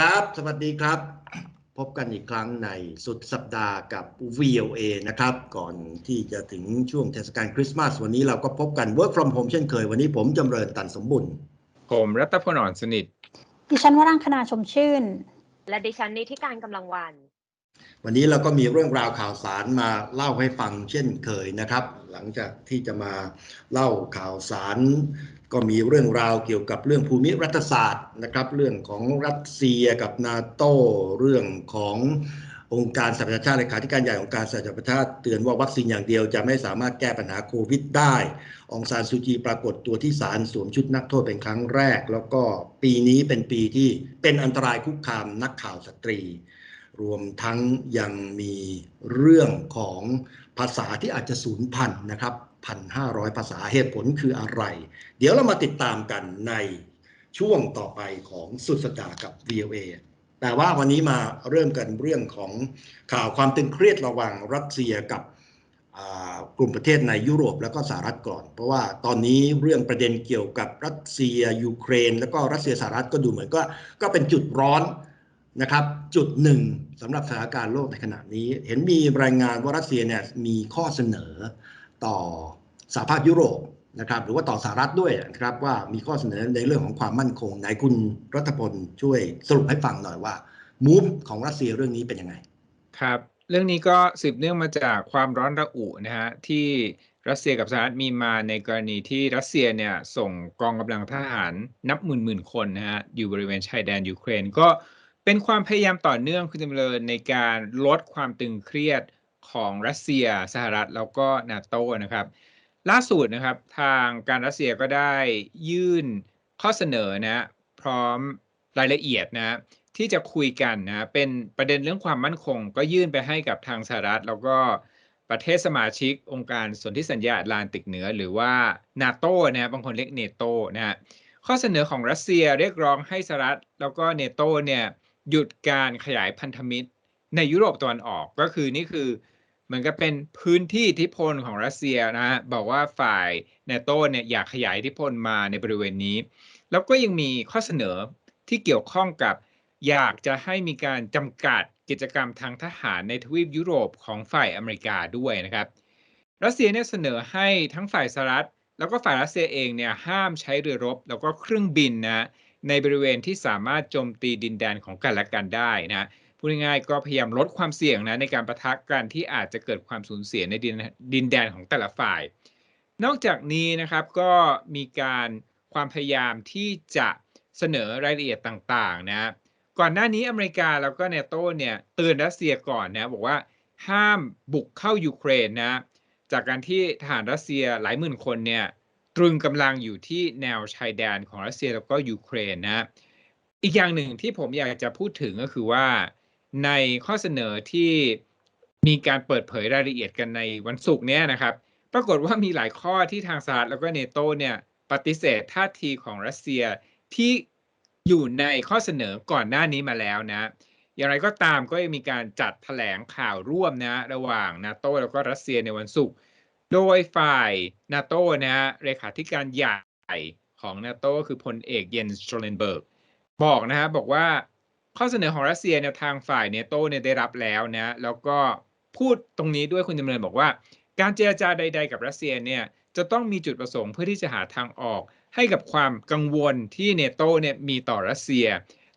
ครับ สวัสดีครับ พบกันอีกครั้งในสุดสัปดาห์กับ VOA นะครับ ก่อนที่จะถึงช่วงเทศกาลคริสต์มาสวันนี้เราก็พบกัน Work from Home เช่นเคย วันนี้ผมจำเริญตันสมบุญ ผมรัตพลอ่อนสนิท ดิฉันวรังคณาชมชื่น และดิฉันนิติการกำลังวัน วันนี้เราก็มีเรื่องราวข่าวสารมาเล่าให้ฟังเช่นเคยนะครับ หลังจากที่จะมาเล่าข่าวสาร ก็มีเรื่องราวเกี่ยวกับเรื่องภูมิรัฐศาสตร์นะครับ เรื่องของรัสเซียกับนาโต้เรื่องขององค์การสหประชาชาติเลขาธิการใหญ่องค์การสหประชาชาติเตือนว่าวัคซีนอย่างเดียวจะไม่สามารถแก้ปัญหาโควิดได้องซานซูจีปรากฏตัวที่ศาลสวมชุดนักโทษเป็นครั้งแรก แล้วก็ปีนี้เป็นปีที่เป็นอันตรายคุกคามนักข่าวสตรี รวมทั้งยังมีเรื่องของ ภาษาที่อาจจะสูญพันธุ์นะครับพันห้าร้อยภาษาเหตุผลคืออะไร เดี๋ยวเรามาติดตามกันในช่วงต่อไปของสุดสัปดาห์กับ VOA แต่ว่าวันนี้มาเริ่มกันเรื่องของข่าวความตึงเครียดระหว่างรัสเซียกับกลุ่มประเทศในยุโรปแล้วก็สหรัฐก่อน เพราะว่าตอนนี้เรื่องประเด็นเกี่ยวกับรัสเซียยูเครน แล้วก็รัสเซียสหรัฐก็ดูเหมือนก็ก็เป็นจุดร้อน นะครับจุดหนึ่งสำหรับสถานการณ์โลกในขณะนี้ เห็นมีรายงานว่ารัสเซียเนี่ยมีข้อเสนอต่อสหภาพยุโรปนะครับหรือว่าต่อสหรัฐด้วยนะครับว่ามีข้อเสนอในเรื่องของความมั่นคงไหนคุณรัฐพลช่วยสรุปให้ฟังหน่อยว่ามูฟของรัสเซียเรื่องนี้เป็นยังไง ครับ เรื่องนี้ก็สืบเนื่องมาจากความร้อนระอุนะฮะที่รัสเซียกับสหรัฐมีมาในกรณีที่รัสเซียเนี่ยส่งกองกำลังทหารนับหมื่นหมื่นคนนะฮะอยู่บริเวณชายแดนยูเครนก็เเป็นความพยายามต่อเนื่องคุณจำเริญในการลดความตึงเครียดของรัสเซียสหรัฐแล้วก็นาโตนะครับ ล่าสุดนะครับทางการรัสเซียก็ได้ยื่นข้อเสนอนะพร้อมรายละเอียดนะที่จะคุยกันนะเป็นประเด็นเรื่องความมั่นคง ก็ยื่นไปให้กับทางสหรัฐ แล้วก็ประเทศสมาชิกองค์การสนธิสัญญาแอตแลนติกเหนือ หรือว่านาโตนะบางคนเรียกเนโตนะข้อเสนอของรัสเซียเรียกร้องให้สหรัฐแล้วก็เนโตเนี่ย หยุดการขยายพันธมิตร ในยุโรปตะวันออกก็คือนี่คือเหมือนกับเป็นพื้นที่อิทธิพลของรัสเซียนะฮะบอกว่าฝ่ายเนโตเนี่ยอยากขยายอิทธิพลมาในบริเวณนี้ แล้วก็ยังมีข้อเสนอที่เกี่ยวข้องกับอยากจะให้มีการจำกัดกิจกรรมทางทหารในทวีปยุโรปของฝ่ายอเมริกาด้วยนะครับ รัสเซียเนี่ยเสนอให้ทั้งฝ่ายสหรัฐ แล้วก็ฝ่ายรัสเซียเองเนี่ยห้ามใช้เรือรบ แล้วก็เครื่องบินนะ ในบริเวณที่สามารถโจมตีดินแดนของกันและกันได้นะพูดง่ายๆก็พยายามลดความเสี่ยงนะในการประทะกันที่อาจจะเกิดความสูญเสียในดินดินแดนของแต่ละฝ่าย นอกจากนี้นะครับก็มีการความพยายามที่จะเสนอรายละเอียดต่างๆนะก่อนหน้านี้อเมริกาแล้วก็เนโตเนี่ยเตือนรัสเซียก่อนนะบอกว่าห้ามบุกเข้ายูเครนนะจากการที่ทหารรัสเซียหลายหมื่นคนเนี่ย ตรึงกำลังอยู่ที่แนวชายแดนของรัสเซียแล้วก็ยูเครนนะอีกอย่างหนึ่งที่ผมอยากจะพูดถึงก็คือว่าในข้อเสนอที่มีการเปิดเผยรายละเอียดกันในวันศุกร์นี้นะครับ ปรากฏว่ามีหลายข้อที่ทางสหรัฐแล้วก็เนโตเนี่ยปฏิเสธท่าทีของรัสเซียที่อยู่ในข้อเสนอก่อนหน้านี้มาแล้วนะ อย่างไรก็ตามก็ยังมีการจัดแถลงข่าวร่วมนะ ระหว่างนาโตแล้วก็รัสเซียในวันศุกร์ โดยฝ่ายนาโตนะฮะเลขาธิการใหญ่ของนาโตคือพลเอกเยนสโตเลนเบิร์กบอกนะฮะบอกว่าข้อเสนอของรัสเซียเนี่ยทางฝ่ายเนโตเนี่ยได้รับแล้วนะแล้วก็พูดตรงนี้ด้วยคุณจำเริญบอกว่า การเจรจาใด ๆ กับรัสเซียเนี่ยจะต้องมีจุดประสงค์เพื่อที่จะหาทางออก ให้กับความกังวลที่เนโตเนี่ยมีต่อรัสเซีย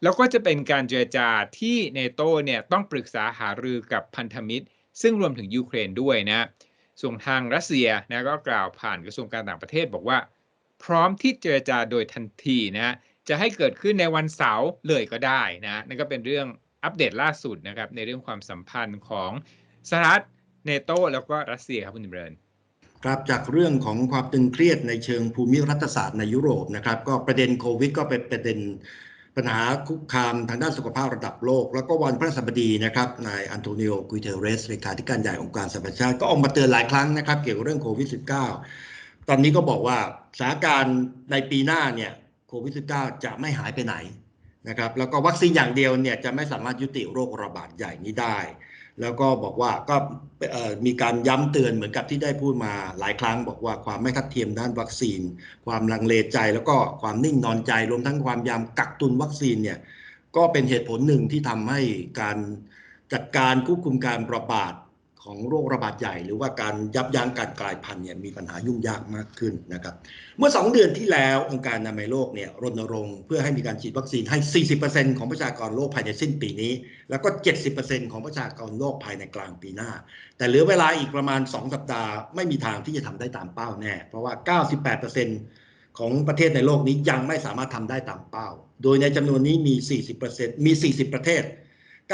แล้วก็จะเป็นการเจรจาที่เนโตเนี่ยต้องปรึกษาหารือกับพันธมิตร ซึ่งรวมถึงยูเครนด้วยนะ ส่วนทางรัสเซียนะก็กล่าวผ่านกระทรวงการต่างประเทศบอกว่า พร้อมที่เจรจาโดยทันทีนะจะให้เกิดขึ้นในวันเสาร์เลยก็ได้นะนั่นก็เป็นเรื่องอัปเดตล่าสุดนะครับในเรื่องความสัมพันธ์ของสหรัฐเนโตแล้วก็รัสเซียครับคุณดิมเรนครับจากเรื่องของความตึงเครียดในเชิงภูมิรัฐศาสตร์ในยุโรปนะครับ ก็ประเด็นโควิดก็เป็นประเด็น ปัญหาคุกคามทางด้านสุขภาพระดับโลก แล้วก็วันพระสัปดีนะครับนายอันโตนิโอกุยเทเรสเลขาธิการใหญ่องค์การสหประชาชาติก็ออกมาเตือนหลายครั้งนะครับ เกี่ยวกับเรื่องโควิด -19 ตอนนี้ก็บอกว่าสถานการณ์ในปีหน้าเนี่ยโควิด -19 จะไม่หายไปไหนนะครับแล้วก็วัคซีนอย่างเดียวเนี่ยจะไม่สามารถยุติโรคระบาดใหญ่นี้ได้ แล้วก็บอกว่าก็มีการย้ำเตือนเหมือนกับที่ได้พูดมาหลายครั้ง บอกว่าความไม่ทัดเทียมด้านวัคซีน ความลังเลใจ แล้วก็ความนิ่งนอนใจรวมทั้งความยามกักตุนวัคซีนเนี่ยก็เป็นเหตุผลหนึ่งที่ทำให้การจัดการควบคุมการระบาด ของโรคระบาดใหญ่ หรือว่าการยับยั้งการกลายพันธุ์เนี่ยมีปัญหายุ่งยากมากขึ้นนะครับ เมื่อ 2 เดือนที่แล้วองค์การอนามัยโลกเนี่ยรณรงค์เพื่อให้มีการฉีดวัคซีนให้ 40%ของประชากรโลกภายในสิ้นปีนี้ แล้วก็ 70%ของประชากรโลกภายในกลางปีหน้า แต่เหลือเวลาอีกประมาณ 2 สัปดาห์ไม่มีทางที่จะทำได้ตามเป้าแน่ เพราะว่า 98%ของประเทศในโลกนี้ยังไม่สามารถทำได้ตามเป้า โดยในจำนวนนี้มี 40%มี 40 ประเทศ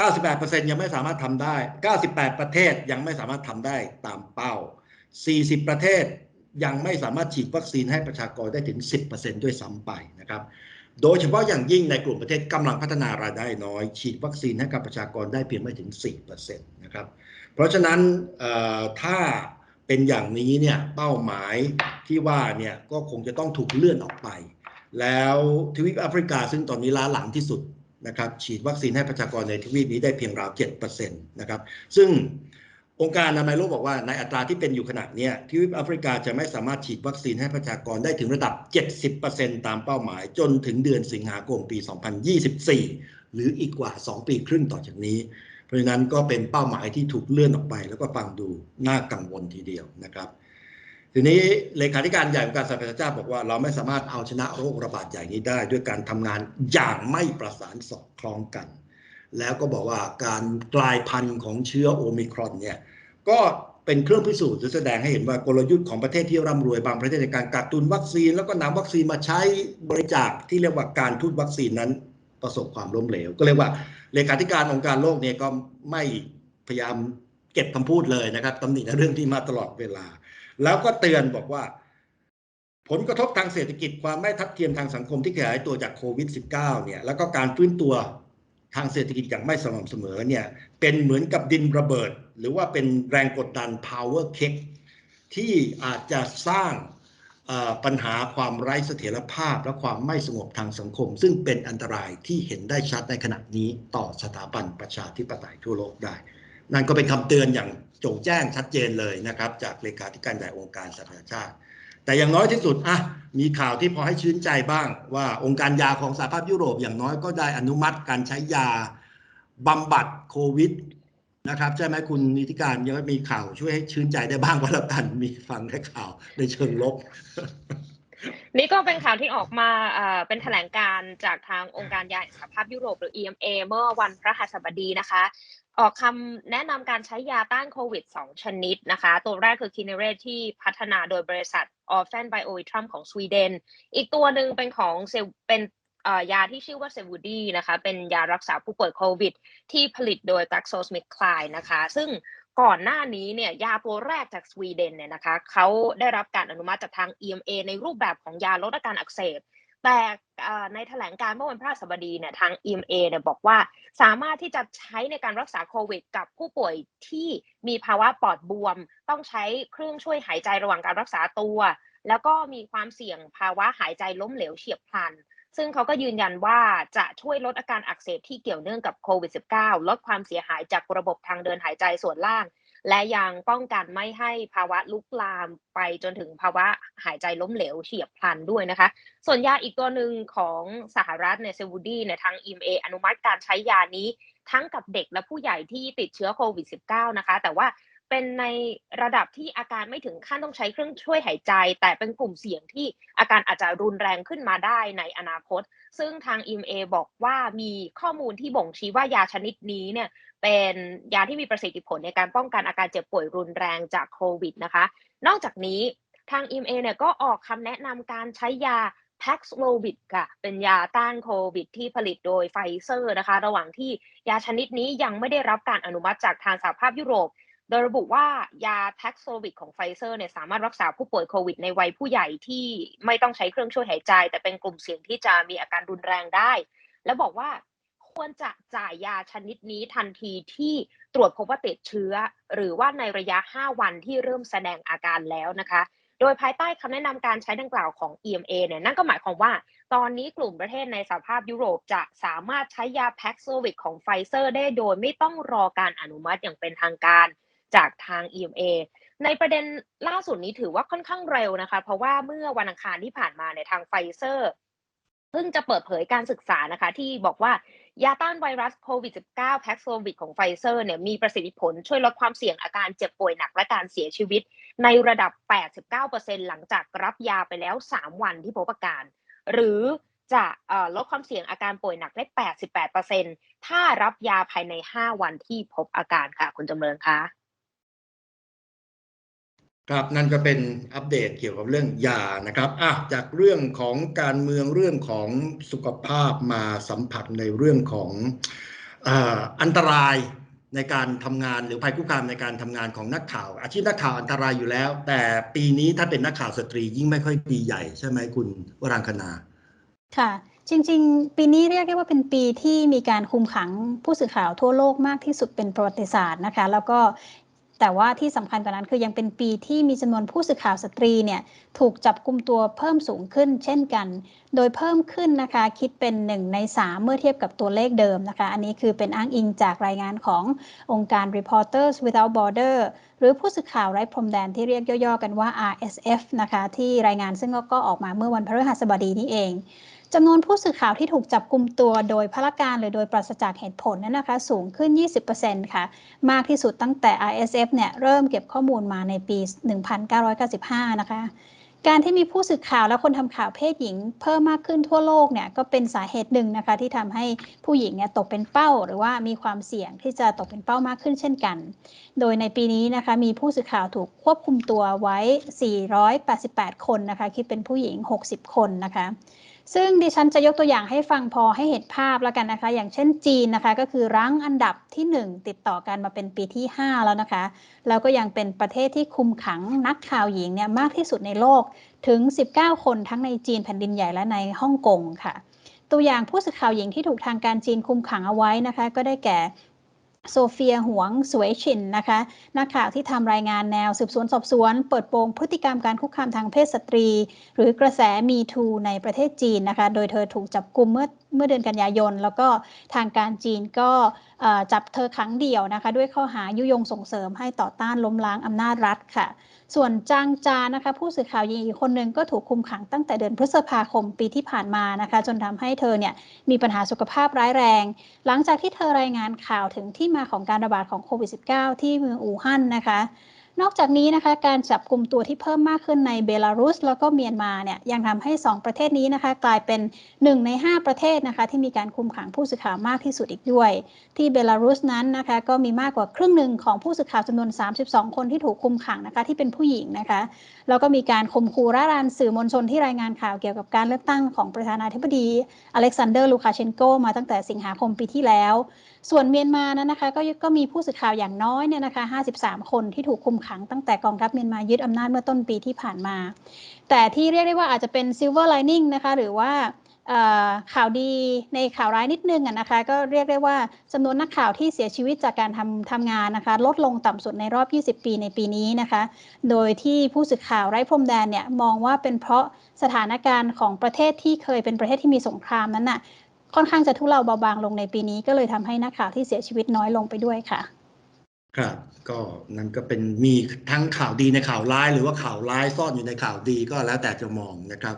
98%ยังไม่สามารถทำได้ 98 ประเทศยังไม่สามารถทำได้ตามเป้า 40 ประเทศยังไม่สามารถฉีดวัคซีนให้ประชากรได้ถึง 10%ด้วยซ้ำไปนะครับ โดยเฉพาะอย่างยิ่งในกลุ่มประเทศกำลังพัฒนารายได้น้อย ฉีดวัคซีนให้กับประชากรได้เพียงไม่ถึง 4%นะครับ เพราะฉะนั้นถ้าเป็นอย่างนี้เนี่ยเป้าหมายที่ว่าเนี่ยก็คงจะต้องถูกเลื่อนออกไป แล้วทวีปแอฟริกาซึ่งตอนนี้ล้าหลังที่สุด นะครับฉีดวัคซีนให้ประชากรในทวีปนี้ได้เพียงราว7%นะครับซึ่งองค์การอนามัยโลกบอกว่าในอัตราที่เป็นอยู่ขณะเนี้ทวีปแอฟริกาจะไม่สามารถฉีดวัคซีนให้ประชากรได้ถึงระดับ 70%ตามเป้าหมาย จนถึงเดือนสิงหาคมปี 2024 หรืออีกกว่า 2 ปีครึ่งต่อจากนี้ เพราะฉะนั้นก็เป็นเป้าหมายที่ถูกเลื่อนออกไป แล้วก็ฟังดูน่ากังวลทีเดียวนะครับ ทีนี้เลขาธิการใหญ่องค์การสหประชาชาติบอกว่าเราไม่สามารถเอาชนะโรคระบาดใหญ่นี้ได้ ด้วยการทำงานอย่างไม่ประสานสอดคล้องกัน แล้วก็บอกว่าการกลายพันธุ์ของเชื้อโอมิครอนเนี่ยก็เป็นเครื่องพิสูจน์หรือแสดงให้เห็นว่ากลยุทธ์ของประเทศที่ร่ำรวยบางประเทศในการกักตุนวัคซีน แล้วก็นำวัคซีนมาใช้บริจาคที่เรียกว่าการทูตวัคซีนนั้นประสบความล้มเหลว ก็เรียกว่าเลขาธิการองค์การโลกเนี่ยก็ไม่พยายามเก็บคำพูดเลยนะครับตำหนิในเรื่องที่มาตลอดเวลา แล้วก็เตือนบอกว่า ผลกระทบทางเศรษฐกิจความไม่ทัดเทียมทางสังคมที่ขยายตัวจากโควิด -19 เนี่ยแล้วก็การฟื้นตัวทางเศรษฐกิจอย่างไม่สม่ำเสมอเนี่ยเป็นเหมือนกับดินระเบิด หรือว่าเป็นแรงกดดัน power cake ที่อาจจะสร้างปัญหาความไร้เสถียรภาพและความไม่สงบทางสังคม ซึ่งเป็นอันตรายที่เห็นได้ชัดในขณะนี้ต่อสถาบันประชาธิปไตยทั่วโลกได้ นั่นก็เป็นคำเตือนอย่าง จงแจ้งชัดเจนเลยนะครับ จากเลขาธิการใหญ่องค์การสหประชาชาติ แต่อย่างน้อยที่สุดอะมีข่าวที่พอให้ชื่นใจบ้าง ว่าองค์การยาของสหภาพยุโรปอย่างน้อยก็ได้อนุมัติการใช้ยาบำบัดโควิดนะครับใช่ไหมคุณนิติการยังมีข่าวช่วยให้ชื่นใจได้บ้างก็แล้วกันมีฟังแค่ข่าวในเชิงลบ นี่ก็เป็นข่าวที่ออกมาเป็นแถลงการจากทางองค์การยาสหภาพยุโรปหรือ EMA เมื่อวันพฤหัสบดีนะคะ ออกคำแนะนำการใช้ยาต้านโควิด 2 ชนิดนะคะ ตัวแรกคือคินเนเรตที่พัฒนาโดยบริษัท o r p h a n Biovitrum ของสวีเดน อีกตัวหนึ่งเป็นของเซเป็นเอ่อยาที่ชื่อว่าเซวูดีนะคะ เป็นยารักษาผู้ป่วยโควิด ที่ผลิตโดย GlaxoSmithKline นะคะ ซึ่งก่อนหน้านี้เนี่ยยาตัวแรกจากสวีเดนเนี่ยนะคะเขาได้รับการอนุมัติจากทาง EMA ในรูปแบบของยาลดอาการอักเสบ แต่ในแถลงการเมื่อวันพฤหัสบดีเนี่ยทาง EMA เนี่ยบอกว่าสามารถที่จะใช้ในการรักษาโควิด กับผู้ป่วยที่มีภาวะปอดบวม ต้องใช้เครื่องช่วยหายใจระหว่างการรักษาตัว แล้วก็มีความเสี่ยงภาวะหายใจล้มเหลวเฉียบพลัน ซึ่งเขาก็ยืนยันว่าจะช่วยลดอาการอักเสบที่เกี่ยวเนื่องกับโควิด -19 ลดความเสียหายจากระบบทางเดินหายใจส่วนล่าง และยังป้องกันไม่ให้ภาวะลุกลามไปจนถึงภาวะหายใจล้มเหลวเฉียบพลันด้วยนะคะ ส่วนยาอีกตัวหนึ่งของสหรัฐเนเซวูดีเนี่ยทาง EMA อนุมัติการใช้ยานี้ทั้งกับเด็กและผู้ใหญ่ที่ติดเชื้อโควิด -19 นะคะ แต่ว่าเป็นในระดับที่อาการไม่ถึงขั้นต้องใช้เครื่องช่วยหายใจ แต่เป็นกลุ่มเสี่ยงที่อาการอาจจะรุนแรงขึ้นมาได้ในอนาคต ซึ่งทาง EMA บอกว่ามีข้อมูลที่บ่งชี้ว่ายาชนิดนี้เนี่ยเป็นยาที่มีประสิทธิผลในการป้องกันอาการเจ็บป่วยรุนแรงจากโควิดนะคะ นอกจากนี้ทาง EMA เนี่ยก็ออกคำแนะนำการใช้ยา Paxlovid ค่ะเป็นยาต้านโควิด ที่ผลิตโดยไฟเซอร์นะคะ ระหว่างที่ยาชนิดนี้ยังไม่ได้รับการอนุมัติจากทางสหภาพยุโรป โดยระบุว่ายา Paxlovid ของไฟเซอร์เนี่ยสามารถรักษาผู้ป่วยโควิดในวัยผู้ใหญ่ที่ไม่ต้องใช้เครื่องช่วยหายใจ แต่เป็นกลุ่มเสี่ยงที่จะมีอาการรุนแรงได้ และบอกว่าควรจะจ่ายยาชนิดนี้ทันทีที่ตรวจพบว่าติดเชื้อ หรือว่าในระยะ 5 วันที่เริ่มแสดงอาการแล้วนะคะ โดยภายใต้คำแนะนำการใช้ดังกล่าวของ EMA เนี่ยนั่นก็หมายความว่า ตอนนี้กลุ่มประเทศในสหภาพยุโรปจะสามารถใช้ยา Paxlovid ของไฟเซอร์ได้โดยไม่ต้องรอการอนุมัติอย่างเป็นทางการ จากทาง EMA ในประเด็นล่าสุดนี้ถือว่าค่อนข้างเร็วนะคะ เพราะว่าเมื่อวันอังคารที่ผ่านมาเนี่ยทางไฟเซอร์เพิ่งจะเปิดเผยการศึกษานะคะ ที่บอกว่ายาต้านไวรัสโควิด -19 แพ็กโซวิดของไฟเซอร์เนี่ยมีประสิทธิผลช่วยลดความเสี่ยงอาการเจ็บป่วยหนักและการเสียชีวิต ในระดับ 89%หลังจากรับยาไปแล้ว 3 วันที่พบอาการ หรือจะลดความเสี่ยงอาการป่วยหนักได้ 88%ถ้ารับยาภายใน 5 วันที่พบอาการค่ะ คุณจำเริญคะ ครับนั่นก็เป็นอัปเดตเกี่ยวกับเรื่องยานะครับอะจากเรื่องของการเมืองเรื่องของสุขภาพมาสัมผัสในเรื่องของอ่ออันตรายในการทำงานหรือภัยคุกคามในการทำงานของนักข่าว อาชีพนักข่าวอันตรายอยู่แล้ว แต่ปีนี้ถ้าเป็นนักข่าวสตรียิ่งไม่ค่อยดีใหญ่ใช่ไหมคุณวรังคณาค่ะ จริง ๆ ปีนี้เรียกได้ว่าเป็นปีที่มีการคุมขังผู้สื่อข่าวทั่วโลกมากที่สุดเป็นประวัติศาสตร์นะคะ แล้วก็ แต่ว่าที่สำคัญกว่านั้นคือยังเป็นปีที่มีจำนวนผู้สื่อข่าวสตรีเนี่ยถูกจับกลุ่มตัวเพิ่มสูงขึ้นเช่นกัน โดยเพิ่มขึ้นนะคะ คิดเป็น 1 ใน 3 เมื่อเทียบกับตัวเลขเดิมนะคะ อันนี้คือเป็นอ้างอิงจากรายงานขององค์การ Reporters Without Border หรือผู้สื่อข่าวไร้พรมแดนที่เรียกย่อๆกันว่า RSF นะคะที่รายงานซึ่งก็ออกมาเมื่อวันพฤหัสบดีนี้เอง จำนวนผู้สื่อข่าวที่ถูกจับกลุ่มตัวโดยพละการหรือโดยปราศจากเหตุผลนั้นนะคะ สูงขึ้น 20%ค่ะ มากที่สุดตั้งแต่ RSF เนี่ยเริ่มเก็บข้อมูลมาในปี 1995 นะคะ การที่มีผู้สื่อข่าวและคนทำข่าวเพศหญิง เพิ่มมากขึ้นทั่วโลกเนี่ยก็เป็นสาเหตุหนึ่งนะคะที่ทำให้ผู้หญิงเนี่ยตกเป็นเป้า หรือว่ามีความเสี่ยงที่จะตกเป็นเป้ามากขึ้นเช่นกัน โดยในปีนี้นะคะมีผู้สื่อข่าวถูกควบคุมตัวไว้ 488 คนนะคะคิดเป็นผู้หญิง 60 คนนะคะ ซึ่งดิฉันจะยกตัวอย่างให้ฟังพอให้เห็นภาพแล้วกันนะคะ อย่างเช่นจีนนะคะ ก็คือรั้งอันดับที่ 1 ติดต่อกันมาเป็นปีที่ 5 แล้วนะคะ แล้วก็ยังเป็นประเทศที่คุมขังนักข่าวหญิงเนี่ยมากที่สุดในโลกถึง 19 คนทั้งในจีนแผ่นดินใหญ่และในฮ่องกงค่ะ ตัวอย่างผู้สื่อข่าวหญิงที่ถูกทางการจีนคุมขังเอาไว้นะคะ ก็ได้แก่ โซเฟียหวงสวยชินนะคะนักข่าวที่ทำรายงานแนวสืบสวนสอบสวน เปิดโปงพฤติกรรมการคุกคามทางเพศสตรี หรือกระแสมีทูในประเทศจีนนะคะ โดยเธอถูกจับกลุ่มเมื่อ เมื่อเดือนกันยายน แล้วก็ทางการจีนก็จับเธอครั้งเดียวนะคะ ด้วยข้อหายุยงส่งเสริมให้ต่อต้านล้มล้างอำนาจรัฐค่ะ ส่วนจางจานะคะ ผู้สื่อข่าวหญิงอีกคนหนึ่งก็ถูกคุมขังตั้งแต่เดือนพฤษภาคมปีที่ผ่านมานะคะ จนทำให้เธอเนี่ยมีปัญหาสุขภาพร้ายแรง หลังจากที่เธอรายงานข่าวถึงที่มาของการระบาดของโควิด -19 ที่เมืองอู่ฮั่นนะคะ นอกจากนี้นะคะการจับกลุ่มตัวที่เพิ่มมากขึ้นในเบลารุส แล้วก็เมียนมาเนี่ยยังทำให้ 2 ประเทศนี้นะคะ กลายเป็น 1 ใน 5 ประเทศนะคะ ที่มีการคุมขังผู้สื่อข่าวมากที่สุดอีกด้วย ที่เบลารุสนั้นนะคะก็มีมากกว่าครึ่งหนึ่งของผู้สื่อข่าวจำนวน 32 คนที่ถูกคุมขังนะคะที่เป็นผู้หญิงนะคะแล้วก็มีการข่มขู่ร่ารานสื่อมวลชนที่รายงานข่าวเกี่ยวกับการเลือกตั้งของประธานาธิบดีอเล็กซานเดอร์ลูคาเชนโกมาตั้งแต่สิงหาคมปีที่แล้ว ส่วนเมียนมานั้นนะคะก็ก็มีผู้สื่อข่าวอย่างน้อยเนี่ยนะคะ 53 คนที่ถูกคุมขังตั้งแต่กองทัพเมียนมายึดอำนาจเมื่อต้นปีที่ผ่านมา แต่ที่เรียกได้ว่าอาจจะเป็น silver lining นะคะหรือว่าข่าวดีในข่าวร้ายนิดนึงอะนะคะ ก็เรียกได้ว่าจำนวนนักข่าวที่เสียชีวิตจากการทำทำงานนะคะ ลดลงต่ำสุดในรอบ 20 ปีในปีนี้นะคะ โดยที่ผู้สื่อข่าวไร้พรมแดนเนี่ยมองว่าเป็นเพราะสถานการณ์ของประเทศที่เคยเป็นประเทศที่มีสงครามนั้นน่ะ ค่อนข้างจะทุเลาเบาบางลงในปีนี้ ก็เลยทำให้นักข่าวที่เสียชีวิตน้อยลงไปด้วยค่ะ ครับก็นั่นก็เป็นมีทั้งข่าวดีในข่าวร้าย หรือว่าข่าวร้ายซ่อนอยู่ในข่าวดีก็แล้วแต่จะมองนะครับ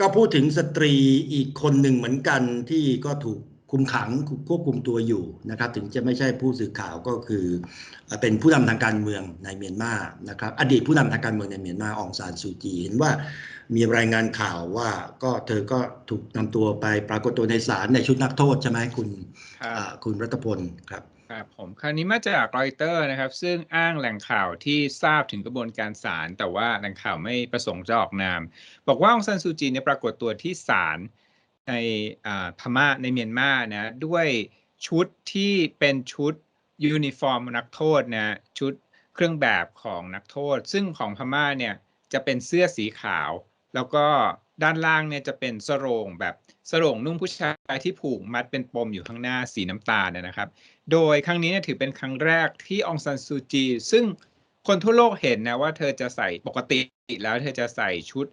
ก็พูดถึงสตรีอีกคนหนึ่งเหมือนกันที่ก็ถูก คุมขังควบคุมตัวอยู่นะครับ ถึงจะไม่ใช่ผู้สื่อข่าวก็คือเอ่อเป็นผู้นำทางการเมืองในเมียนมานะครับ อดีตผู้นำทางการเมืองในเมียนมาอองซานซูจีเห็นว่ามีรายงานข่าวว่าก็เธอก็ถูกนำตัวไปปรากฏตัวในศาลในชุดนักโทษใช่ไหมคุณครับอ่าคุณรัตพลครับครับผมคราวนี้มาจากรอยเตอร์นะครับ ซึ่งอ้างแหล่งข่าวที่ทราบถึงกระบวนการศาลแต่ว่าแหล่งข่าวไม่ประสงค์จะออกนาม บอกว่าองซันซูจีเนี่ยปรากฏตัวที่ศาล ในพม่าในเมียนมานะด้วยชุดที่เป็นชุดยูนิฟอร์มนักโทษนะชุดเครื่องแบบของนักโทษ ซึ่งของพม่าเนี่ยจะเป็นเสื้อสีขาว แล้วก็ด้านล่างเนี่ยจะเป็นสโรงแบบสโรงนุ่งผู้ชายที่ผูกมัดเป็นปมอยู่ข้างหน้าสีน้ำตาลนนะครับ โดยครั้งนี้เนี่ยถือเป็นครั้งแรกที่องซันซูจี ซึ่งคนทั่วโลกเห็นนะว่าเธอจะใส่ปกติแล้วเธอจะใส่ชุด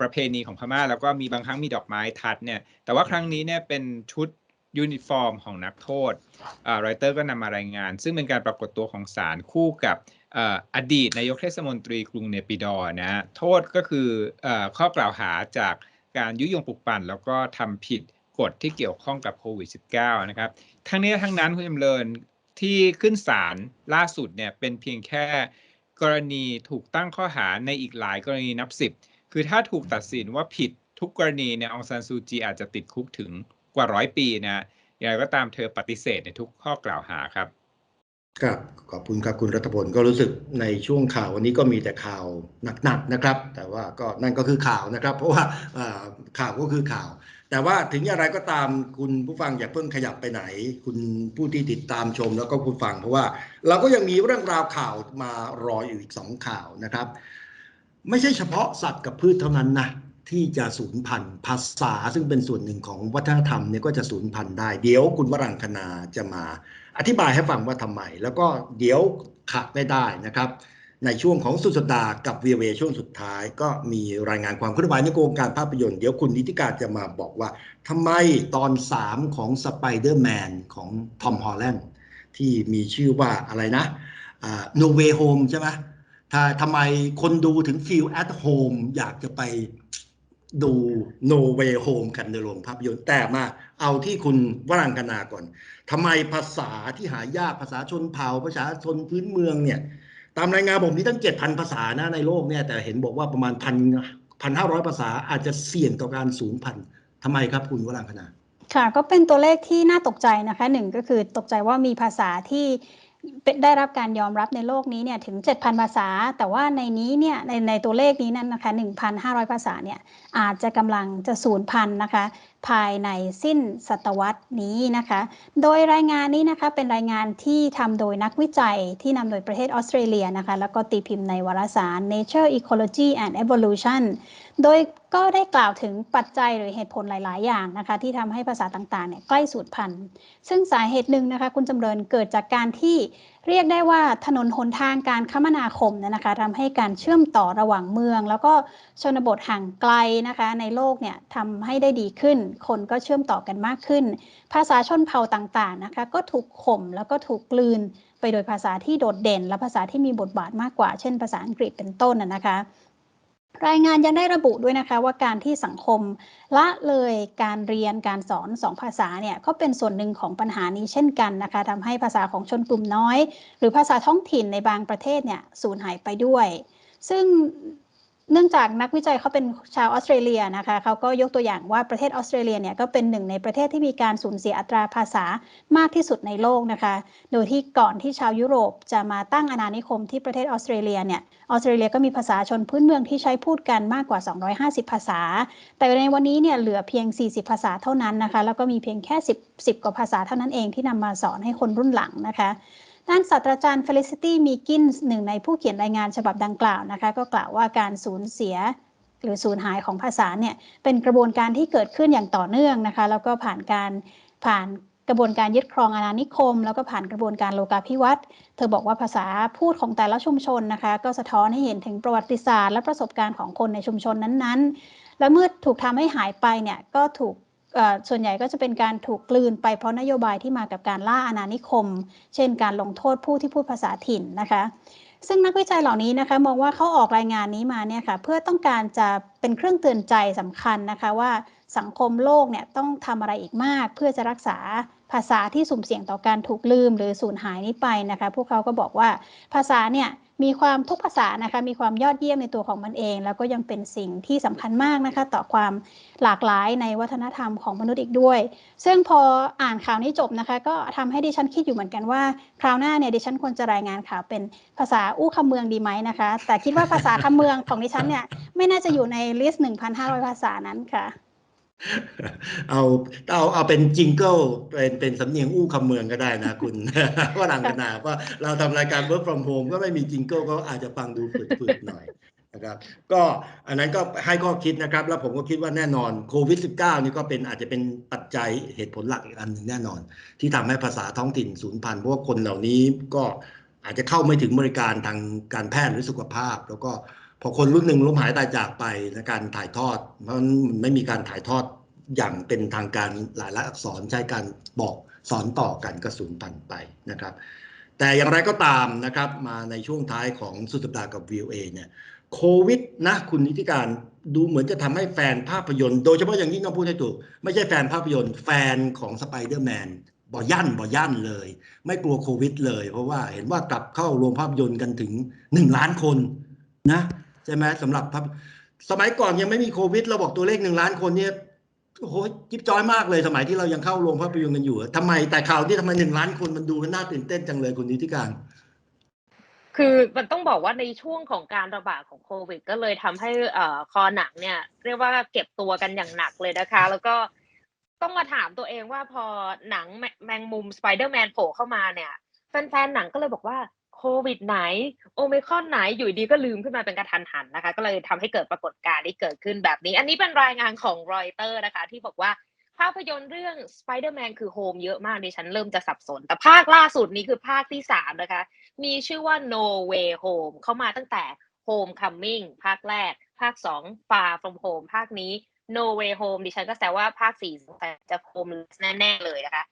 ประเพณีของพม่า แล้วก็มีบางครั้งมีดอกไม้ทัดเนี่ยแต่ว่าครั้งนี้เนี่ยเป็นชุดยูนิฟอร์มของนักโทษอรอยเตอร์ก็นำมารายงาน ซึ่งเป็นการปรากฏตัวของศาลคู่กับออดีตนายกเทศมนตรีกรุงเนปิดอร์นะโทษก็คือเอ่อข้อกล่าวหาจากการยุยงปลุกปั่น แล้วก็ทำผิดกฎที่เกี่ยวข้องกับโควิด -19 นะครับ ทั้งนี้ทั้งนั้นคุณจำเริญที่ขึ้นศาลล่าสุดเนี่ยเป็นเพียงแค่กรณีถูกตั้งข้อหาในอีกหลายกรณีนับสิบ คือถ้าถูกตัดสินว่าผิดทุกกรณีเนี่ยองซานซูจีอาจจะติดคุกถึงกว่าร้อยปีนะอย่างไรก็ตามเธอปฏิเสธในทุกข้อกล่าวหาครับ ครับขอบคุณครับคุณรัฐพลก็รู้สึกในช่วงข่าววันนี้ก็มีแต่ข่าวหนักๆนะครับ แต่ว่าก็นั่นก็คือข่าวนะครับ เพราะว่าอ่าข่าวก็คือข่าว แต่ว่าถึงอย่างไรก็ตามคุณผู้ฟังอย่าเพิ่งขยับไปไหน คุณผู้ที่ติดตามชมแล้วก็คุณฟัง เพราะว่าเราก็ยังมีเรื่องราวข่าวมารออยู่อีกสองข่าวนะครับ ไม่ใช่เฉพาะสัตว์กับพืชเท่านั้นนะที่จะสูญพันธุ์ภาษาซึ่งเป็นส่วนหนึ่งของวัฒนธรรมเนี่ยก็จะสูญพันธุ์ได้ เดี๋ยวคุณวรังคณาจะมา อธิบายให้ฟังว่าทำไม แล้วก็เดี๋ยวขาดไม่ได้นะครับ ในช่วงของสุดสัปดาห์กับวีเวช่วงสุดท้าย ก็มีรายงานความเคลื่อนไหวในโครงการภาพยนตร์เดี๋ยวคุณนิติการจะมาบอกว่าทำไมตอน 3 ของสไปเดอร์แมนของทอมฮอลแลนด์ที่มีชื่อว่าอะไรนะโนเวโฮมใช่ไหม ถ้าทำไมคนดูถึง feel at home อยากจะไปดู No Way Home กันในโรงภาพยนตร์แต่มาเอาที่คุณวรังคณาก่อนทำไมภาษาที่หายากภาษาชนเผ่าภาษาชนพื้นเมืองเนี่ย ตามรายงานผมนี่ตั้ง7,000ภาษานะในโลกเนี่ย แต่เห็นบอกว่าประมาณพันพันห้าร้อยภาษาอาจจะเสี่ยงต่อการสูญพันธุ์ทำไมครับคุณวรังคณาค่ะก็เป็นตัวเลขที่น่าตกใจนะคะหนึ่งก็คือตกใจว่ามีภาษาที่ ได้รับการยอมรับในโลกนี้เนี่ยถึง 7,000 ภาษา แต่ว่าในนี้เนี่ยในในตัวเลขนี้นั้นนะคะ1,500 ภาษาเนี่ยอาจจะกำลังจะสูญพันธุ์นะคะภายในสิ้นศตวรรษนี้นะคะ โดยรายงานนี้นะคะเป็นรายงานที่ทำโดยนักวิจัยที่นำโดยประเทศออสเตรเลียนะคะแล้วก็ตีพิมพ์ในวารสาร Nature Ecology and Evolution โดยก็ได้กล่าวถึงปัจจัยหรือเหตุผลหลาย ๆ อย่างนะคะ ที่ทำให้ภาษาต่างๆเนี่ยใกล้สูญพันธุ์ ซึ่งสาเหตุหนึ่งนะคะคุณจำเริญเกิดจากการที่เรียกได้ว่าถนนหนทางการคมนาคมเนี่ยนะคะทำให้การเชื่อมต่อระหว่างเมือง แล้วก็ชนบทห่างไกลนะคะในโลกเนี่ยทำให้ได้ดีขึ้น คนก็เชื่อมต่อกันมากขึ้น ภาษาชนเผ่าต่าง ๆ นะคะก็ถูกข่มแล้วก็ถูกกลืน ไปโดยภาษาที่โดดเด่น และภาษาที่มีบทบาทมากกว่า เช่น ภาษาอังกฤษเป็นต้นนะคะ รายงานยังได้ระบุด้วยนะคะว่าการที่สังคมละเลยการเรียนการสอนสองภาษาเนี่ยก็เป็นส่วนหนึ่งของปัญหานี้เช่นกันนะคะทำให้ภาษาของชนกลุ่มน้อย หรือภาษาท้องถิ่นในบางประเทศเนี่ยสูญหายไปด้วย ซึ่ง เนื่องจากนักวิจัยเขาเป็นชาวออสเตรเลียนะคะเขาก็ยกตัวอย่างว่าประเทศออสเตรเลียเนี่ยก็เป็นหนึ่งในประเทศที่มีการสูญเสียอัตราภาษามากที่สุดในโลกนะคะ โดยที่ก่อนที่ชาวยุโรปจะมาตั้งอาณานิคมที่ประเทศออสเตรเลียเนี่ยออสเตรเลียก็มีภาษาชนพื้นเมืองที่ใช้พูดกันมากกว่า 250 ภาษา แต่ในวันนี้เนี่ยเหลือเพียง 40 ภาษาเท่านั้นนะคะแล้วก็มีเพียงแค่ 10 10กว่าภาษาเท่านั้นเองที่นำมาสอนให้คนรุ่นหลังนะคะ ด้านศาสตราจารย์เฟลิซิตี้มีกินหนึ่งในผู้เขียนรายงานฉบับดังกล่าวนะคะ ก็กล่าวว่าการสูญเสียหรือสูญหายของภาษาเนี่ยเป็นกระบวนการที่เกิดขึ้นอย่างต่อเนื่องนะคะ แล้วก็ผ่านการผ่านกระบวนการยึดครองอาณานิคม แล้วก็ผ่านกระบวนการโลกาภิวัตน์เธอบอกว่าภาษาพูดของแต่ละชุมชนนะคะ ก็สะท้อนให้เห็นถึงประวัติศาสตร์ และประสบการณ์ของคนในชุมชนนั้นๆ และเมื่อถูกทำให้หายไปเนี่ยก็ถูก ส่วนใหญ่ก็จะเป็นการถูกกลืนไปเพราะนโยบายที่มากับการล่าอาณานิคม เช่น การลงโทษผู้ที่พูดภาษาถิ่นนะคะ ซึ่งนักวิจัยเหล่านี้นะคะมองว่าเขาออกรายงานนี้มาเนี่ยค่ะเพื่อต้องการจะเป็นเครื่องเตือนใจสำคัญนะคะว่าสังคมโลกเนี่ยต้องทำอะไรอีกมาก เพื่อจะรักษาภาษาที่สุ่มเสี่ยงต่อการถูกลืมหรือสูญหายนี้ไปนะคะ พวกเขาก็บอกว่าภาษาเนี่ย มีความทุกภาษานะคะ มีความยอดเยี่ยมในตัวของมันเอง แล้วก็ยังเป็นสิ่งที่สำคัญมากนะคะ ต่อความหลากหลายในวัฒนธรรมของมนุษย์อีกด้วย ซึ่งพออ่านข่าวนี้จบนะคะ ก็ทำให้ดิฉันคิดอยู่เหมือนกันว่า คราวหน้าเนี่ยดิฉันควรจะรายงานข่าวเป็นภาษาอู้คำเมืองดีไหมนะคะ แต่คิดว่าภาษาคำเมืองของดิฉันเนี่ยไม่น่าจะอยู่ในลิสต์1,500 ภาษานั้นค่ะ เอาเอาเอาเป็นจิงเกิลเป็นเป็นสำเนียงอู้คำเมืองก็ได้นะคุณว่าลังกนาว่าเราทำรายการ work from home ก็ไม่มีจิงเกิลก็อาจจะฟังดูฝืดๆหน่อยนะครับก็อันนั้นก็ให้ข้อคิดนะครับ แล้วผมก็คิดว่าแน่นอนโควิด -19 นี่ก็เป็นอาจจะเป็นปัจจัยเหตุผลหลักอีกอันหนึ่งแน่นอน ที่ทำให้ภาษาท้องถิ่นสูญพันธุ์เพราะว่าคนเหล่านี้ก็อาจจะเข้าไม่ถึงบริการทางการแพทย์หรือสุขภาพ แล้วก็ พอคนรุ่นหนึ่งล้มหายตายจากไปในการถ่ายทอดมันไม่มีการถ่ายทอดอย่างเป็นทางการหลายละอักษรใช้การบอกสอนต่อกันกระสุนพันไปนะครับ แต่อย่างไรก็ตามนะครับมาในช่วงท้ายของสุดสัปดาห์กับ VOA เนี่ยโควิดนะคุณนิติการดูเหมือนจะทำให้แฟนภาพยนตร์ โดยเฉพาะอย่างยิ่งต้องพูดให้ถูก ไม่ใช่แฟนภาพยนตร์ แฟนของสไปเดอร์แมนบ่ยั่นบ่ยั่นเลย ไม่กลัวโควิดเลย เพราะว่าเห็นว่ากลับเข้าโรงภาพยนตร์กันถึงหนึ่งล้านคนนะ ใช่ไหมสำหรับภาพสมัยก่อนยังไม่มีโควิด เราบอกตัวเลขหนึ่งล้านคนเนี่ยโอ้โหจิ๊บจอยมากเลยสมัยที่เรายังเข้าโรงภาพยนตร์กันอยู่ทำไมแต่ข่าวที่ทำไมหนึ่งล้านคนมันดูกันน่าตื่นเต้นจังเลยคุณนิติการคือมันต้องบอกว่าในช่วงของการระบาดของโควิด ก็เลยทำให้เอ่อคอหนังเนี่ย เรียกว่าเก็บตัวกันอย่างหนักเลยนะคะ แล้วก็ต้องมาถามตัวเองว่าพอหนังแมงมุมสไปเดอร์แมนโผล่เข้ามาเนี่ย แฟนๆหนังก็เลยบอกว่า โควิดไหน โอมิครอนไหนอยู่ดีก็ลืมขึ้นมาเป็นกระทันหันนะคะ ก็เลยทำให้เกิดปรากฏการณ์ที่เกิดขึ้นแบบนี้ อันนี้เป็นรายงานของรอยเตอร์นะคะ ที่บอกว่าภาพยนตร์เรื่อง Spider-Man คือโฮมเยอะมากดิฉันเริ่มจะสับสน แต่ภาคล่าสุดนี้คือภาคที่สามนะคะ มีชื่อว่า No Way Home เข้ามาตั้งแต่ Homecoming ภาคแรก ภาค 2 Far From Home ภาคนี้ No Way Home ดิฉันก็แซวว่าภาค4สงสัยจะ Home แน่ ๆ เลยนะคะ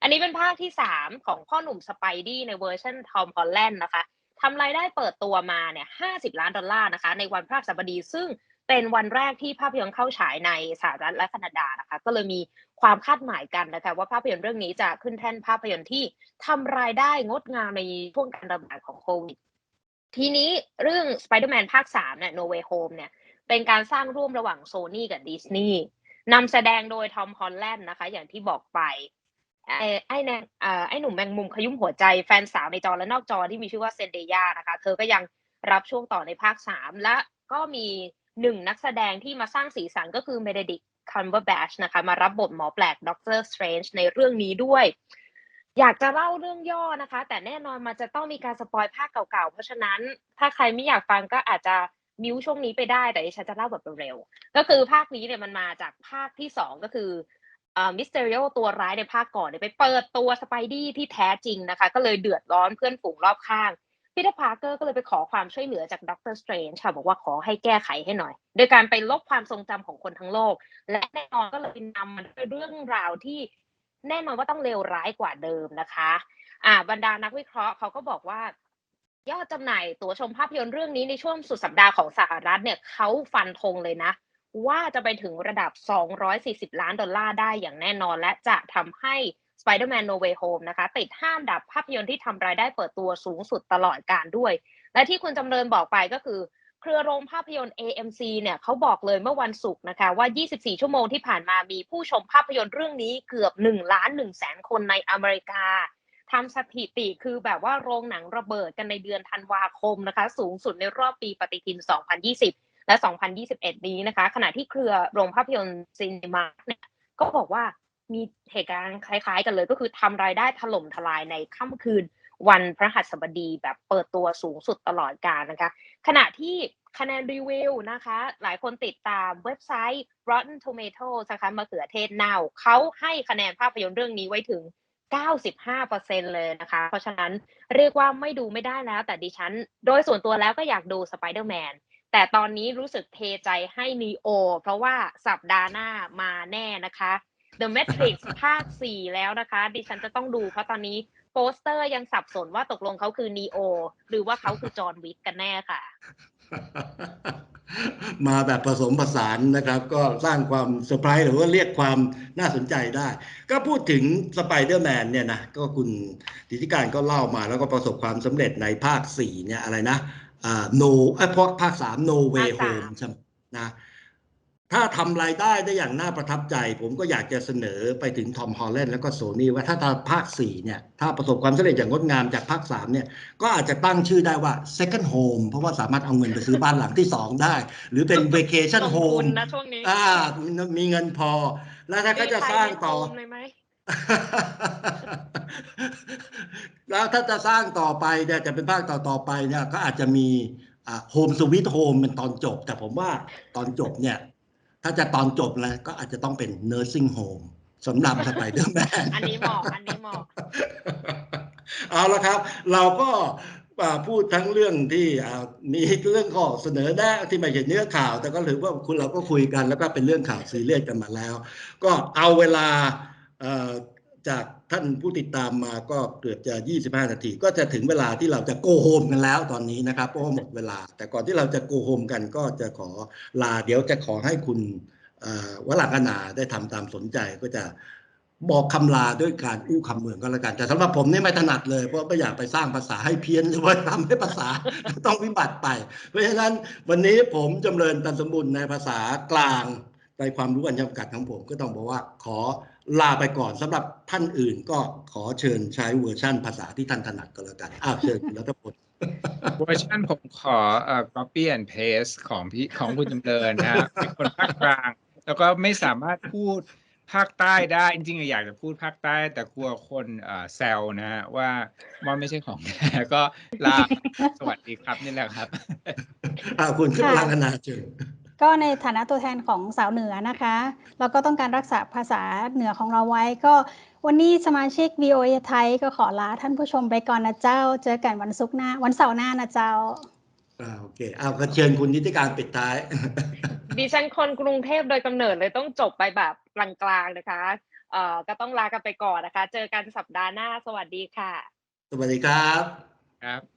อันนี้เป็นภาคที่ 3 ของพ่อหนุ่มสไปดี้ในเวอร์ชันทอมฮอลแลนด์นะคะทำรายได้เปิดตัวมาเนี่ย50 ล้านดอลลาร์นะคะในวันพฤหัสบดีซึ่งเป็นวันแรกที่ภาพยนตร์เข้าฉายในสหรัฐและแคนาดานะคะ ก็เลยมีความคาดหมายกันนะคะว่าภาพยนตร์เรื่องนี้จะขึ้นแท่นภาพยนตร์ที่ทำรายได้งดงามในช่วงการระบาดของโควิด ทีนี้เรื่อง Spider-Man ภาค3เนี่ย No Way Home เนี่ยเป็นการสร้างร่วมระหว่างโซ n y กับดิสนีย์นำแสดงโดยทอมฮอลแลนด์นะคะ อย่างที่บอกไป ไอ้แนงไอ้หนุ่มแมงมุมขยุ่มหัวใจแฟนสาวในจอและนอกจอที่มีชื่อว่าเซนเดียนะคะ เธอก็ยังรับช่วงต่อในภาค3และก็มีหนึ่งนักแสดงที่มาสร้างสีสันก็คือเมเดดิกคัมเบอร์แบชนะคะ มารับบทหมอแปลกด็อกเตอร์สเตรนจ์ในเรื่องนี้ด้วย อยากจะเล่าเรื่องย่อนะคะ แต่แน่นอนมันจะต้องมีการสปอยภาคเก่าๆ เพราะฉะนั้นถ้าใครไม่อยากฟังก็อาจจะมิวช่วงนี้ไปได้แต่ฉันจะเล่าแบบเร็วๆก็คือภาคนี้เนี่ยมันมาจากภาคที่สองก็คือ มิสเตอริโอตัวร้ายในภาคก่อนไปเปิดตัวสไปดี้ที่แท้จริงนะคะ ก็เลยเดือดร้อนเพื่อนฝูงรอบข้างพีเตอร์พาร์เกอร์ก็เลยไปขอความช่วยเหลือจากด็อกเตอร์สเตรนจ์ค่ะบอกว่าขอให้แก้ไขให้หน่อย โดยการไปลบความทรงจำของคนทั้งโลก และแน่นอนก็เลยนำมาด้วยเรื่องราวที่แน่นอนว่าต้องเลวร้ายกว่าเดิมนะคะ อ่า บรรดานักวิเคราะห์เขาก็บอกว่ายอดจำหน่ายตั๋วชมภาพยนตร์เรื่องนี้ในช่วงสุดสัปดาห์ของสหรัฐเนี่ยเขาฟันธงเลยนะ ว่าจะไปถึงระดับ 240 ล้านดอลลาร์ได้อย่างแน่นอน และจะทำให้ Spider-Man No Way Home นะคะ ติดห้ามดับภาพยนตร์ที่ทำรายได้เปิดตัวสูงสุดตลอดการด้วย และที่คุณจำเริญบอกไปก็คือ เครือโรงภาพยนตร์ AMC เนี่ยเขาบอกเลยเมื่อวันศุกร์นะคะว่า 24 ชั่วโมงที่ผ่านมามีผู้ชมภาพยนตร์เรื่องนี้เกือบ1ล้าน1แสนคนในอเมริกาทำสถิติคือแบบว่าโรงหนังระเบิดกันในเดือนธันวาคมนะคะ สูงสุดในรอบปีปฏิทิน 2020 และ 2021 นี้นะคะ ขณะที่เครือโรงภาพยนตร์ซีนีมาเนี่ยก็บอกว่ามีเหตุการณ์คล้ายๆ กันเลย ก็คือทำรายได้ถล่มทลายในค่ำคืนวันพระหัสบดีแบบเปิดตัวสูงสุดตลอดกาลนะคะ ขณะที่คะแนนรีวิวนะคะ หลายคนติดตามเว็บไซต์ Rotten Tomatoes นะคะมะเขือเทศเน่าเขาให้คะแนนภาพยนตร์เรื่องนี้ไว้ถึง 95%เลยนะคะ เพราะฉะนั้นเรียกว่าไม่ดูไม่ได้แล้ว แต่ดิฉัน โดยส่วนตัวแล้วก็อยากดู Spider-Man แต่ตอนนี้รู้สึกเทใจให้ Neo เพราะว่าสัปดาห์หน้ามาแน่นะคะ The Matrix ภาค 4 แล้วนะคะ ดิฉันจะต้องดูเพราะตอนนี้โปสเตอร์ยังสับสนว่าตกลงเขาคือ Neo หรือว่าเขาคือจอห์นวิกกันแน่ค่ะ มาแบบผสมผสานนะครับ ก็สร้างความเซอร์ไพรส์หรือว่าเรียกความน่าสนใจได้ ก็พูดถึงสไปเดอร์แมนเนี่ยนะ ก็คุณดิธิการก็เล่ามาแล้วก็ประสบความสำเร็จในภาค 4 เนี่ยอะไรนะ อ่า no ไอ้ยพภาค3 no way ภาคสาม home ใช่ไหมนะถ้าทำรายได้ได้อย่างน่าประทับใจ ผมก็อยากจะเสนอไปถึงทอมฮอลแลนด์แล้วก็โซนี่ว่าถ้าทำภาค4เนี่ย ถ้าประสบความสำเร็จอย่างงดงามจากภาค3เนี่ย ก็อาจจะตั้งชื่อได้ว่า second home เพราะว่าสามารถเอาเงินไปซื้อบ้านหลังที่2ได้ หรือเป็น vacation ลงทุน home นะช่วงนี้อ่ามีเงินพอ แล้วถ้าเขาจะสร้างต่อ มีใครเล่นโฮมเลยไหม แล้วถ้าจะสร้างต่อไปเนี่ยจะเป็นภาคต่อต่อไปเนี่ยก็อาจจะมีอ่าโฮมสวิตโฮมเป็นตอนจบ แต่ผมว่าตอนจบเนี่ย ถ้าจะตอนจบแล้วก็อาจจะต้องเป็น nursing home สำหรับสไปเดอร์แมนอันนี้เหมาะอันนี้เหมาะเอาละครับ เราก็าพูดทั้งเรื่องที่มีเรื่องข้อเสนอแนะที่ไม่ใช่เนื้อข่าว แต่ก็ถือว่าคุณเราก็คุยกันแล้วก็เป็นเรื่องข่าวซีเรียสกันมาแล้ว ก็เอาเวลา จากท่านผู้ติดตามมาก็เกือบจะ 25 นาที ก็จะถึงเวลาที่เราจะโกโฮมกันแล้วตอนนี้นะครับเพราะหมดเวลา แต่ก่อนที่เราจะโกโฮมกันก็จะขอลาเดี๋ยวจะขอให้คุณวลังคณาได้ทำตามสนใจก็จะบอกคำลาด้วยการอู้คำเมืองก็แล้วกัน แต่สำหรับผมนี่ไม่ถนัดเลย เพราะไม่อยากไปสร้างภาษาให้เพี้ยนหรือว่าทำให้ภาษาต้องวิบัติไป เพราะฉะนั้นวันนี้ผมจำเริญตันสมบูรณ์ในภาษากลางในความรู้อันจำกัดของผมก็ต้องบอกว่าขอ ลาไปก่อนสำหรับท่านอื่นก็ขอเชิญใช้เวอร์ชั่นภาษาที่ท่านถนัดก็แล้วกันอ้าวเชิญคุณรัตพลเวอร์ชันผมขอเอ่อ copy and paste ของพี่ของคุณจำเริญนะฮะเป็นคนภาคกลาง แล้วก็ไม่สามารถพูดภาคใต้ได้ จริงๆอยากจะพูดภาคใต้ แต่กลัวคนเอ่อแซวนะฮะว่ามันไม่ใช่ของแท้ก็ลาสวัสดีครับนี่แหละครับ อ้าวคุณขึ้นค่ะพลังคณาเชิญ ก็ในฐานะตัวแทนของสาวเหนือนะคะเราก็ต้องการรักษาภาษาเหนือของเราไว้ ก็วันนี้สมาชิก VOA ไทยก็ขอลาท่านผู้ชมไปก่อนนะเจ้า เจอกันวันศุกร์หน้า วันเสาร์หน้านะเจ้าอ่าโอเคเอาก็เชิญคุณนิติการปิดท้าย ดิฉันคนกรุงเทพโดยกำเนิดเลยต้องจบไปแบบกลางๆนะคะเอ่อก็ต้องลากันไปก่อนนะคะ เจอกันสัปดาห์หน้า สวัสดีค่ะ สวัสดีครับครับ